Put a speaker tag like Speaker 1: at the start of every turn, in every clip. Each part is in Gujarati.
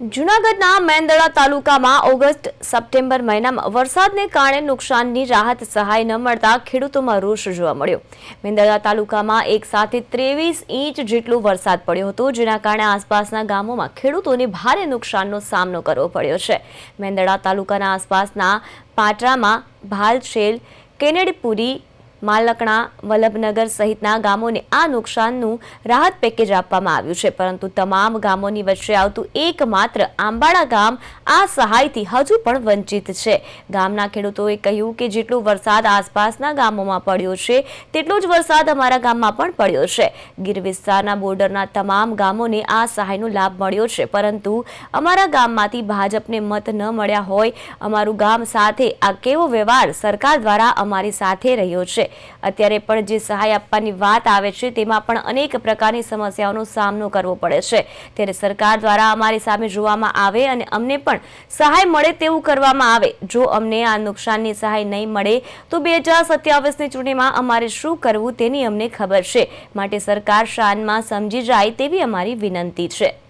Speaker 1: જૂનાગઢના મેંદડા તાલુકામાં ઓગસ્ટ, સપ્ટેમ્બર મહિનામાં વરસાદને કારણે નુકસાનની રાહત સહાય ન મળતા ખેડૂતોમાં રોષ જોવા મળ્યો. મેંદળા તાલુકામાં એક સાથે ત્રેવીસ ઇંચ જેટલો વરસાદ પડ્યો હતો, જેના કારણે આસપાસના ગામોમાં ખેડૂતોને ભારે નુકસાનનો સામનો કરવો પડ્યો છે. મેંદડા તાલુકાના આસપાસના પાટરામાં ભાલશેલ કેનેડપુરી માલકણા, વલ્લભનગર સહિતના ગામોને આ નુકસાનનું રાહત પેકેજ આપવામાં આવ્યું છે. પરંતુ તમામ ગામોની વચ્ચે આવતું એકમાત્ર આંબાડા ગામ આ સહાયથી હજુ પણ વંચિત છે. ગામના ખેડૂતોએ કહ્યું કે જેટલો વરસાદ આસપાસના ગામોમાં પડ્યો છે, તેટલો જ વરસાદ અમારા ગામમાં પણ પડ્યો છે. ગીર વિસ્તારના બોર્ડરના તમામ ગામોને આ સહાયનો લાભ મળ્યો છે. પરંતુ અમારા ગામમાંથી ભાજપને મત ન મળ્યા હોય, અમારું ગામ સાથે આ કેવો વ્યવહાર સરકાર દ્વારા અમારી સાથે રહ્યો છે? અત્યારે પણ જે સહાય આપવાની વાત આવે છે, તેમાં પણ અનેક પ્રકારની સમસ્યાઓનો સામનો કરવો પડે છે. ત્યારે સરકાર દ્વારા અમારી સામે જોવામાં આવે અને અમને પણ સહાય મળે તેવું કરવામાં આવે. જો અમને આ નુકસાનની સહાય નહીં મળે, તો બે હજાર સત્યાવીસની ચૂંટણીમાં અમારે શું કરવું તેની અમને ખબર છે. માટે સરકાર શાનમાં સમજી જાય તેવી અમારી વિનંતી છે.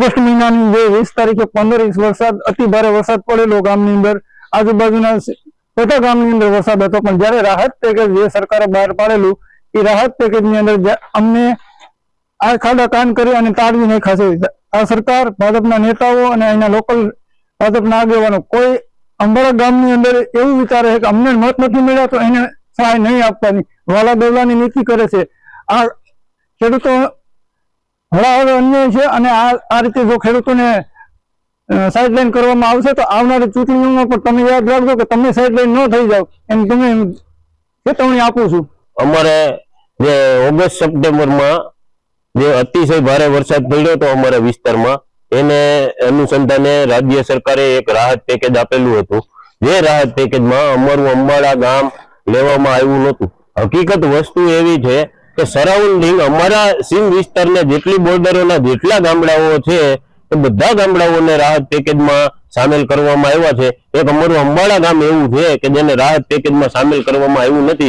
Speaker 2: ઓગસ્ટ મહિનાની જે વીસ તારીખે પંદર ઇંચ વરસાદ, અતિ ભારે વરસાદ પડેલો ગામની અંદર. આજુબાજુના બધા ગામની અંદર વરસાદ હતો, પણ જ્યારે રાહત પેકેજ જે સરકારે બહાર પાડેલું, એ રાહત પેકેજની અંદર અમને આ ખાડા કાન કરી અને તાળવી નહીં છે. આ સરકાર, ભાજપના નેતાઓ અને અહીંના લોકલ ભાજપના આગેવાનો, કોઈ અંબાળા ગામની અંદર એવું વિચારે છે કે અમને મત નથી મળ્યા તો એને સહાય નહીં આપવાની. વાલા દવલાની નીતિ કરે છે. આ ખેડૂતો હળાહળ અન્યાય છે અને આ રીતે જો ખેડૂતોને સાઇડલાઇન કરવામાં આવશે તો આવનારી ચૂંટણીઓમાં પણ તમે યાદ રાખજો કે તમે સાઇડલાઇન ન થઈ જાવ એમ તમે ચેતવણી આપું છું.
Speaker 3: અમારે જે ઓગસ્ટ સપ્ટેમ્બરમાં જે અતિશય ભારે વરસાદ પડ્યો હતો અમારા વિસ્તારમાં, એને અનુસંધાને રાજ્ય સરકારે એક રાહત પેકેજ આપેલું હતું. જે રાહત પેકેજમાં અમારું અંબાળા ગામ લેવામાં આવ્યું નહોતું. હકીકત વસ્તુ એવી છે કે સરાઉન્ડિંગ અમારા સીમ વિસ્તારના જેટલી બોર્ડરોના જેટલા ગામડાઓ છે એ બધા ગામડાઓને રાહત પેકેજમાં સામેલ કરવામાં આવ્યા છે. એક અમારું અંબાળા ગામ એવું છે કે જેને રાહત પેકેજમાં સામેલ કરવામાં આવ્યું નથી.